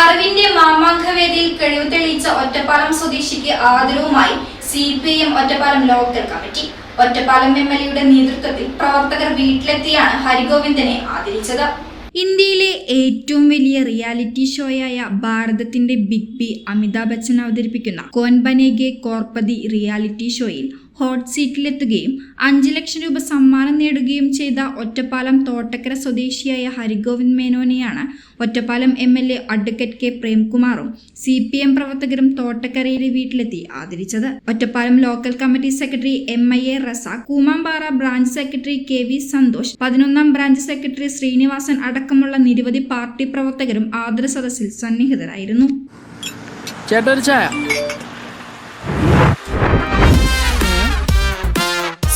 അറിവിന്റെ മാമാങ്കവേദിയിൽ കഴിവ് തെളിയിച്ച ഒറ്റപ്പാലം സ്വദേശിക്ക് ആദരവുമായി C P M Ottapalam local committee Ottapalam M L എയുടെ നേതൃത്വത്തിൽ പ്രവർത്തകർ വീട്ടിലെത്തിയാണ് ഹരിഗോവിന്ദനെ ആദരിച്ചത്. ഇന്ത്യയിലെ ഏറ്റവും വലിയ റിയാലിറ്റി ഷോയായ ഭാരതത്തിന്റെ ബിഗ് ബി അമിതാഭ് ബച്ചൻ അവതരിപ്പിക്കുന്ന കോൻബനേഗെ കോർപ്പതി റിയാലിറ്റി ഷോയിൽ ഹോട്ട് സീറ്റിലെത്തുകയും അഞ്ച് ലക്ഷം രൂപ സമ്മാനം നേടുകയും ചെയ്ത ഒറ്റപ്പാലം തോട്ടക്കര സ്വദേശിയായ Harigovind മേനോനെയാണ് Ottapalam M L A advocate K പ്രേംകുമാറും C P M പ്രവർത്തകരും തോട്ടക്കരയിലെ വീട്ടിലെത്തി ആദരിച്ചത്. Ottapalam local committee secretary M I A Raza Koomampara branch secretary K V Santhosh പതിനൊന്നാം ബ്രാഞ്ച് സെക്രട്ടറി ശ്രീനിവാസൻ അടക്കമുള്ള നിരവധി പാർട്ടി പ്രവർത്തകരും ആദര സദസ്സിൽ സന്നിഹിതരായിരുന്നു. ചേട്ടാ ചായ.